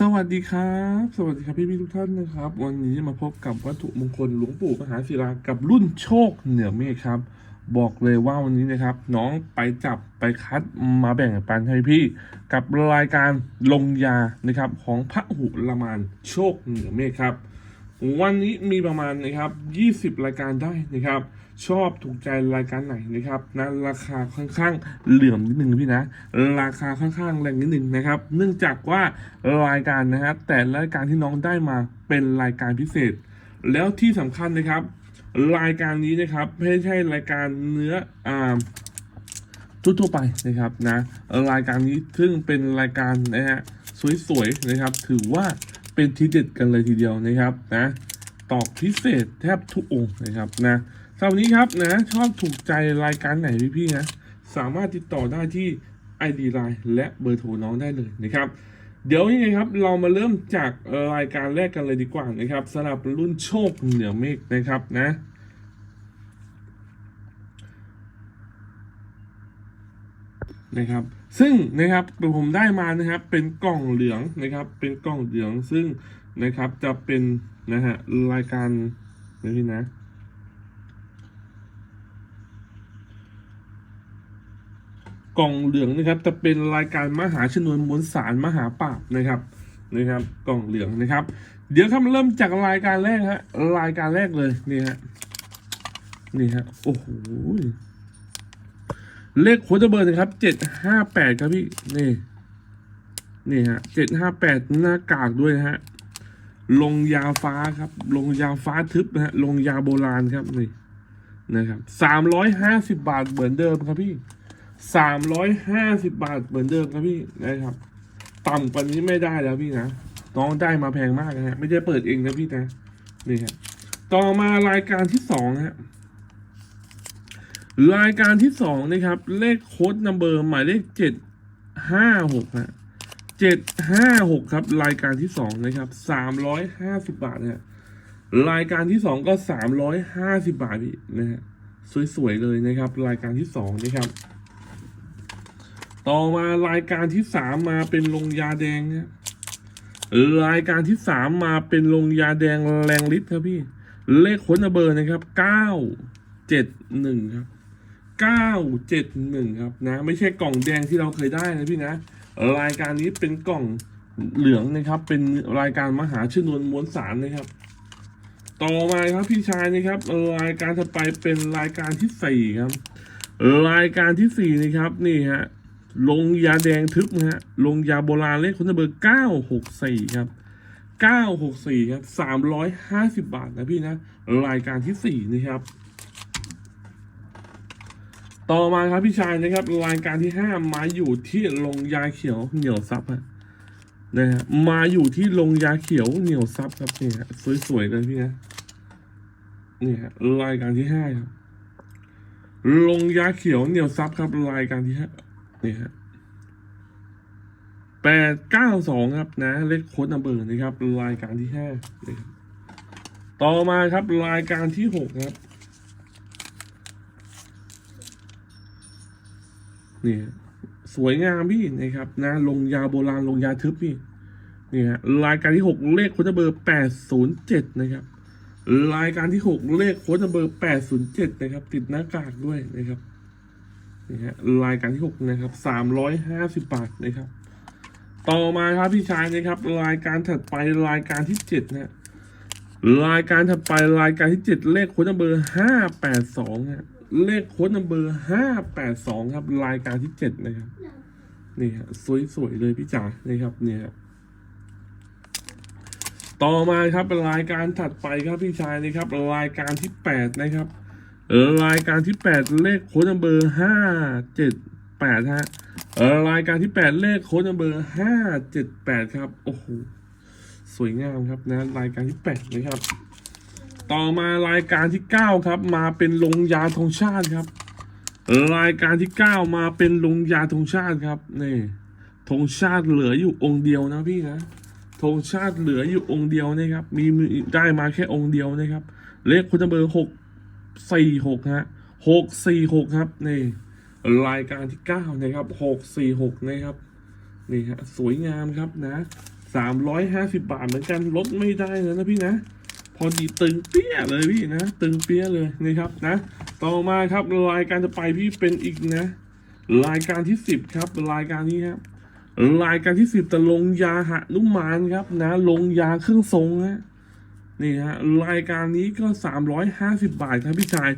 สวัสดีครับ สวัสดีครับพี่พี่ทุกท่านนะครับ วันนี้มาพบกับวัตถุมงคลหลวงปู่มหาศิลากับรุ่นโชคเหนือเมฆครับ บอกเลยว่าวันนี้นะครับ น้องไปจับไปคัดมาแบ่งปันให้พี่ กับรายการลงยานะครับของพระหุละมานโชคเหนือเมฆครับ วันนี้มีประมาณนะครับ 20 รายการได้นะครับ ชอบถูกใจรายการไหนนะครับนะราคาค่อนข้างเหลื่อมนิดนึงพี่นะ ราคาค่อนข้างแรงนิดนึงนะครับ เนื่องจากว่ารายการนะครับแต่รายการที่น้องได้มาเป็นรายการพิเศษ แล้วที่สำคัญนะครับ รายการนี้นะครับไม่ใช่รายการเนื้ออ่าทั่วๆไปนะครับนะรายการนี้ซึ่งเป็นรายการนะฮะสวยๆนะครับ ถือว่า เป็นทีเด็ดกันเลยทีเดียวนะครับนะตอบพิเศษแทบทุกองค์นะครับนะสำหรับวันนี้ครับนะชอบถูกใจรายการไหนพี่ๆนะสามารถติดต่อได้ที่ ID Line และเบอร์โทรน้องได้เลยนะครับเดี๋ยวยังไงครับเรามาเริ่มจากรายการแรกกันเลยดีกว่านะครับสำหรับรุ่นโชคเหนือเมฆนะครับนะ นะครับ ซึ่งนะครับผมได้มานะครับเป็นกล่องเหลืองนะครับ เป็นกล่องเหลืองซึ่งนะครับจะเป็นนะฮะรายการนะพี่นะกล่องเหลืองนะครับจะเป็นรายการมหาชนวนมวลสารมหาปราบนะครับนะครับ กล่องเหลืองนะครับ เดี๋ยวครับเริ่มจากรายการแรกฮะรายการแรกเลยนี่ฮะนี่ฮะโอ้โห เลขโค้ดเบอร์นะครับเจ็ดห้าแปดครับพี่ นี่ นี่ฮะเจ็ดห้าแปดหน้ากากด้วยนะฮะ ลงยาฟ้าครับ ลงยาฟ้าทึบนะฮะ ลงยาโบราณครับนี่นะครับสามร้อยห้าสิบบาทเหมือนเดิมครับพี่สามร้อยห้าสิบบาทเหมือนเดิมครับพี่นะครับ ต่ำกว่านี้ไม่ได้แล้วพี่นะน้องได้มาแพงมากนะฮะ ไม่ได้เปิดเองนะพี่นะ นี่ครับต่อมารายการที่สองฮะ รายการที่สองนะครับ เลขโค้ดนัมเบอร์หมายเลขเจ็ดห้าหกฮะเจ็ดห้าหกครับ รายการที่สองนะครับสามร้อยห้าสิบบาทนะฮะรายการที่สองก็สามร้อยห้าสิบบาทพี่นะฮะสวยๆเลยนะครับ รายการที่สองนะครับ ต่อมารายการที่สามมาเป็นลงยาแดงนะรายการที่สามมาเป็นลงยาแดงแรงฤทธิ์ครับพี่ เลขค้นเบอร์นะครับเก้าเจ็ดหนึ่งครับ เก้าเจ็ดหนึ่งครับนะ ไม่ใช่กล่องแดงที่เราเคยได้นะพี่นะ รายการนี้เป็นกล่องเหลืองนะครับ เป็นรายการมหาชนวนมวลสารนะครับ ต่อมาครับพี่ชายนะครับรายการถัดไปเป็นรายการที่สี่ครับ รายการที่สี่นะครับนี่ฮะลงยาแดงทึบนะฮะลงยาโบราณเลขคุณเบอร์เก้าหกสี่ครับเก้าหกสี่ครับสามร้อยห้าสิบบาทนะพี่นะ รายการที่สี่นะครับ ต่อมาครับพี่ชายนะครับรายการที่ห้ามาอยู่ที่ลงยาเขียวเหนียวซับฮะนะฮะมาอยู่ที่ลงยาเขียวเหนียวซับครับนี่ฮะสวยๆเลยพี่นะนี่ฮะรายการที่ห้าครับลงยาเขียวเหนียวซับครับรายการที่ห้านี่ฮะแปดเก้าสองครับนะเลขโค้ดนัมเบอร์นะครับรายการที่ห้าต่อมาครับรายการที่หกครับ นี่สวยงามพี่นะครับนะลงยาโบราณลงยาทึบพี่นี่ฮะรายการที่หกเลขโค้ดเบอร์แปดศูนย์เจ็ดนะครับ รายการที่หกเลขโค้ดเบอร์แปดศูนย์เจ็ดนะครับ ติดหน้ากากด้วยนะครับนี่ฮะรายการที่หกนะครับสามร้อยห้าสิบบาทนะครับ ต่อมาครับพี่ชายนะครับ รายการถัดไปรายการที่เจ็ดนะฮะรายการถัดไปรายการที่เจ็ดเลขโค้ดเบอร์ห้าแปดสองฮะ เลขโค้ดนัมเบอร์ห้าแปดสองครับ รายการที่เจ็ดนะครับนี่ฮะสวยๆเลยพี่จ๋านี่ครับเนี่ยต่อมาครับรายการถัดไปครับพี่ชายนะครับ รายการที่แปดนะครับเออรายการที่แปดเลขโค้ดนัมเบอร์ห้าเจ็ดแปดฮะเออรายการที่แปดเลขโค้ดนัมเบอร์ห้าเจ็ดแปดครับโอ้โหสวยงามครับนะรายการที่แปดนะครับ ต่อมารายการที่ 9 ครับ มาเป็นลงยาธงชาติครับ รายการที่ 9 มาเป็นลงยาธงชาติครับนี่ธงชาติเหลืออยู่องค์เดียวนะพี่นะธงชาติเหลืออยู่องค์เดียวนะครับ มีมีได้มาแค่องค์เดียวนะครับ เลขคุณเบอร์หกสี่หกฮะหกสี่หกครับนี่รายการที่9นะครับหกสี่หกนะครับนี่ฮะสวยงามครับนะสามร้อยห้าสิบาทเหมือนกันลดไม่ได้แล้วนะพี่นะ พอดีตึงเปี้ยเลยพี่นะ ตึงเปี้ยเลยนะครับนะ ต่อมาครับรายการจะไปพี่เป็นอีกนะ รายการที่สิบครับรายการนี้ครับรายการที่สิบแต่ลงยาหะนุมานครับ นะ ลงยาเครื่องทรงฮะนี่ฮะรายการนี้ก็สามร้อยห้าสิบาทครับพี่ชาย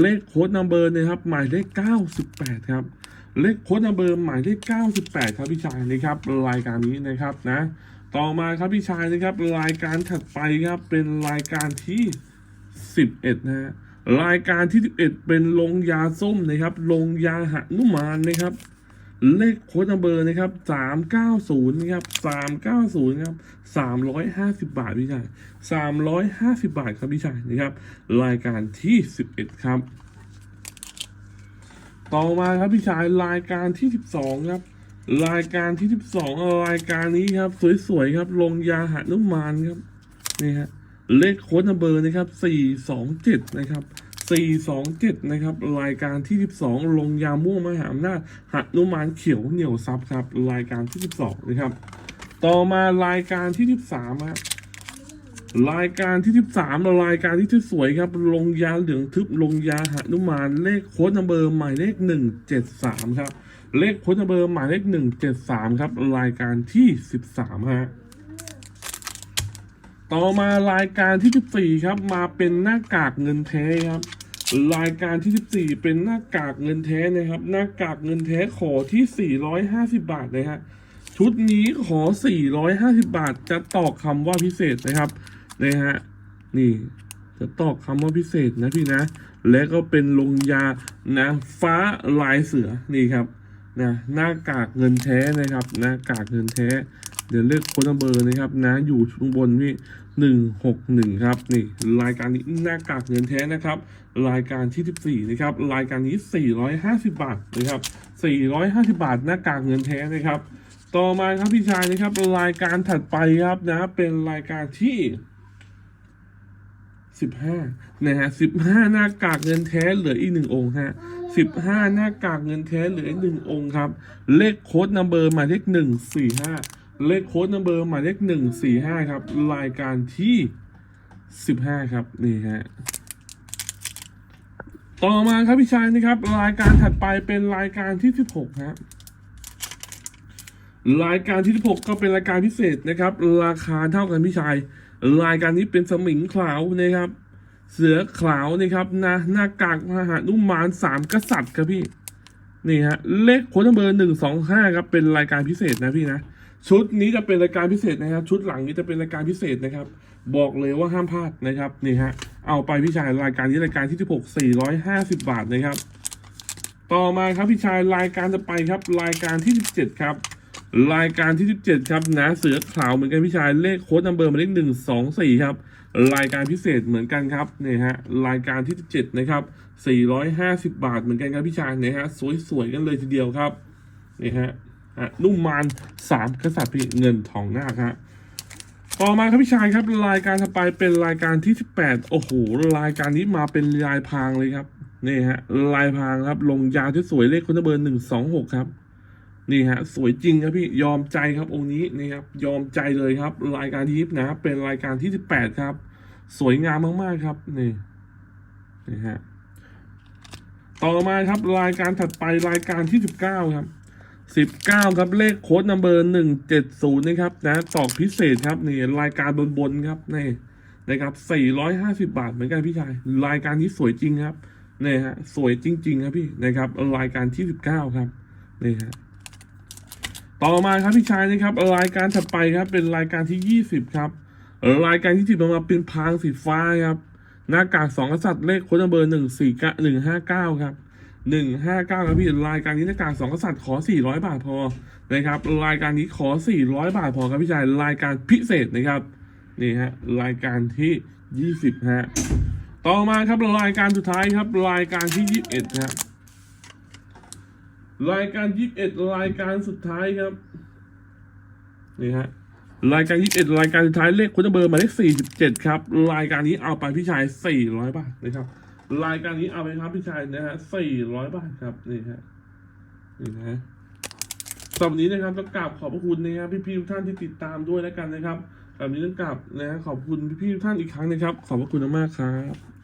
เลขโค้ดนัมเบอร์นะครับ หมายเลขเก้าสิบแปดครับ เลขโค้ดนัมเบอร์หมายเลขเก้าสิบแปดครับพี่ชายนะครับ รายการนี้นะครับนะ ต่อมาครับพี่ชายนะครับรายการถัดไปครับเป็นรายการที่สิบเอ็ดนะฮะรายการที่สิบเอ็ดเป็นลงยาส้มนะครับลงยาหนุมานนะครับ เลขโค้ดนัมเบอร์นะครับสามเก้าศูนย์นะครับสามเก้าศูนย์ครับสามร้อยห้าสิบบาทพี่ชายสามร้อยห้าสิบบาทครับพี่ชายนะครับ รายการที่สิบเอ็ดครับ ต่อมาครับพี่ชายรายการที่สิบสองครับ รายการที่สิบสองรายการนี้ครับ สวยๆครับ ลงยาหนุมานครับนี่ฮะเลขโค้ดนัมเบอร์นะครับสี่สองเจ็ดนะครับสี่สองเจ็ดนะครับรายการที่สิบสองลงยาม่วงมหาอำนาจหนุมานเขียวเหนียวซับครับรายการที่สิบสองนะครับต่อมารายการที่สิบสามครับรายการที่สิบสามรายการที่สวยครับ ลงยาเหลืองทึบลงยาหนุมานเลขโค้ดนัมเบอร์หมายเลขหนึ่งเจ็ดสามครับ เลขโค้ดนัมเบอร์หมายเลขหนึ่งเจ็ดสามครับ รายการที่สิบสามฮะต่อมารายการที่สิบสี่ครับ มาเป็นหน้ากากเงินแท้ครับ รายการที่สิบสี่เป็นหน้ากากเงินแท้นะครับ หน้ากากเงินแท้ขอที่สี่ร้อยห้าสิบบาทเลยฮะชุดนี้ขอ 450 บาท จะตอกคำว่าพิเศษนะครับนะฮะ นี่ จะตอกคำว่าพิเศษนะพี่นะ และก็เป็นลงยานะ ฟ้าลายเสือ นี่ครับ นะหน้ากากเงินแท้นะครับหน้ากากเงินแท้ เดี๋ยวเลือกโค้ดนัมเบอร์นะครับนะอยู่ข้างบนพี่หนึ่งหกหนึ่งครับนี่รายการนี้หน้ากากเงินแท้นะครับ รายการที่สิบสี่นะครับรายการนี้สี่ร้อยห้าสิบาทนะครับสี่ร้อยห้าสิบาทหน้ากากเงินแท้นะครับ ต่อมาครับพี่ชายนะครับ รายการถัดไปครับนะเป็นรายการที่สิบห้านะฮะสิบห้าหน้ากากเงินแท้เหลืออีกหนึ่งองค์ฮะ สิบห้าหน้ากากเงินแท้เหลืออีกหนึ่งองค์ครับ เลขโค้ดนัมเบอร์หมายเลขหนึ่งสี่ห้าเลขโค้ดนัมเบอร์หมายเลขหนึ่งสี่ห้าครับ รายการที่สิบห้าครับ นี่ฮะต่อมาครับพี่ชายนะครับ รายการถัดไปเป็นรายการที่สิบหกครับรายการที่ 16 ก็เป็นรายการพิเศษนะครับ ราคาเท่ากันพี่ชาย รายการนี้เป็นสมิงขาวนะครับ เสือขาวนะครับนะหน้ากากมหานุมานสามกษัตริย์ครับพี่ นี่ฮะเลขโค้ดเบอร์หนึ่งสองห้าครับเป็นรายการพิเศษนะพี่นะชุดนี้จะเป็นรายการพิเศษนะครับ ชุดหลังนี้จะเป็นรายการพิเศษนะครับ บอกเลยว่าห้ามพลาดนะครับนี่ฮะเอาไปพี่ชายรายการนี้รายการที่16 450บบาทนะครับ ต่อมาครับพี่ชายรายการจะไปครับรายการที่17ครับ รายการที่ 17 ครับนะเสือขาวเหมือนกันพี่ชายเลขโค้ดนัมเบอร์มาเลขหนึ่งสองสี่ครับ รายการพิเศษเหมือนกันครับเนี่ยฮะรายการที่ 17 นะครับ 450 บาทเหมือนกันครับพี่ชายเนี่ยฮะสวยๆกันเลยทีเดียวครับนี่ฮะนุ่มมานสามกษัตริย์พี่เงินทองหน้าคฮะต่อมาครับพี่ชายครับรายการถัดไปเป็นรายการที่ 18 โอ้โหรายการนี้มาเป็นลายพรางเลยครับนี่ฮะลายพรางครับลงยาวที่สวยเลขโค้ดนัมเบอร์หนึ่งสองหกครับ นี่ฮะสวยจริงครับพี่ยอมใจครับองค์นี้นี่ครับยอมใจเลยครับ รายการที่ยิบนะเป็นรายการที่สิบแปดครับ สวยงามมาก ๆ ครับนี่นี่ฮะต่อมาครับรายการถัดไปรายการที่สิบเก้าครับสิบเก้าครับเลขโค้ดนัมเบอร์หนึ่งเจ็ดศูนย์นะครับนะตอกพิเศษครับนี่รายการบนๆครับนี่นะครับสี่ร้อยห้าสิบาทเหมือนกันพี่ชาย รายการนี้สวยจริงครับนี่ฮะสวยจริง ๆ ครับพี่นะครับ รายการที่สิบเก้าครับนี่ฮะ ต่อมาครับพี่ชายนะครับรายการถัดไปครับเป็นรายการที่ยี่สิบครับรายการที่สิบมาเป็นพรางสีฟ้าครับหน้ากากสองกษัตริย์เลขโค้ดนัมเบอร์หนึ่งสี่เก้าหนึ่งห้าเก้าครับหนึ่งห้าเก้าครับพี่รายการนี้หน้ากากสองกษัตริย์ขอสี่ร้อยบาทพอนะครับรายการนี้ขอสี่ร้อยบาทพอครับพี่ชายรายการพิเศษนะครับนี่ฮะรายการที่ยี่สิบฮะต่อมาครับรายการสุดท้ายครับรายการที่ยี่สิบเอ็ดครับ รายการยี่สิบเอ็ดรายการสุดท้ายครับนี่ฮะรายการยี่สิบเอ็ดรายการสุดท้ายเลขคุณเบอร์หมายเลขสี่สิบเจ็ดครับ รายการนี้เอาไปพี่ชายสี่ร้อยบาทนะครับ รายการนี้เอาไปครับพี่ชายนะฮะสี่ร้อยบาทครับนี่ฮะนี่นะฮะสำหรับนี้นะครับต้องกราบขอบพระคุณนะครับพี่ๆทุกท่านที่ติดตามด้วยแล้วกันนะครับแบบนี้ต้องกราบนะฮะขอบคุณพี่ๆทุกท่านอีกครั้งนะครับ ขอบพระคุณมากครับ